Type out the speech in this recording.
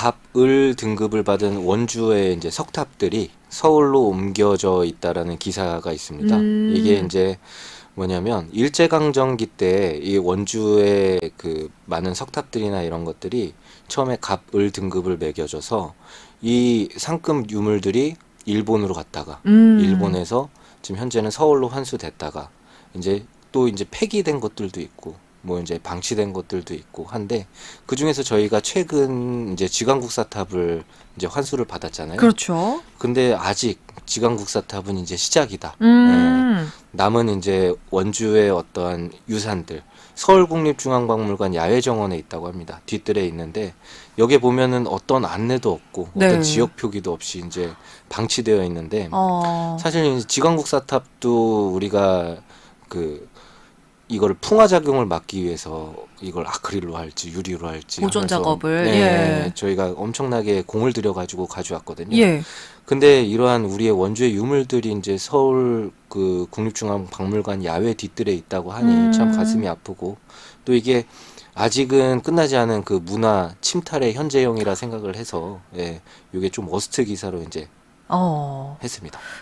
갑을 등급을 받은 원주의 이제 석탑들이 서울로 옮겨져 있다라는 기사가 있습니다. 음. 이게 이제 뭐냐면 일제강점기 때 이 원주의 그 많은 석탑들이나 이런 것들이 처음에 갑을 등급을 매겨져서 이 상급 유물들이 일본으로 갔다가 음. 일본에서 지금 현재는 서울로 환수됐다가 이제 또 이제 폐기된 것들도 있고 뭐 이제 방치된 것들도 있고 한데 그 중에서 저희가 최근 이제 지강국사탑을 이제 환수를 받았잖아요. 그렇죠. 근데 아직 지강국사탑은 이제 시작이다. 음. 남은 이제 원주의 어떠한 유산들 서울국립중앙박물관 야외정원에 있다고 합니다. 뒷뜰에 있는데 여기에 보면은 어떤 안내도 없고 네. 어떤 지역 표기도 없이 이제 방치되어 있는데 어. 사실 이제 지광국사탑도 우리가 그 이거를 풍화 작용을 막기 위해서 이걸 아크릴로 할지 유리로 할지 보존 작업을, 네, 예. 저희가 엄청나게 공을 들여 가지고 가져왔거든요. 예. 근데 이러한 우리의 원주의 유물들이 이제 서울 그 국립중앙박물관 야외 뒷뜰에 있다고 하니 음. 참 가슴이 아프고 또 이게 아직은 끝나지 않은 그 문화 침탈의 현재형이라 생각을 해서 예, 이게 좀 워스트 기사로 이제 어. 했습니다.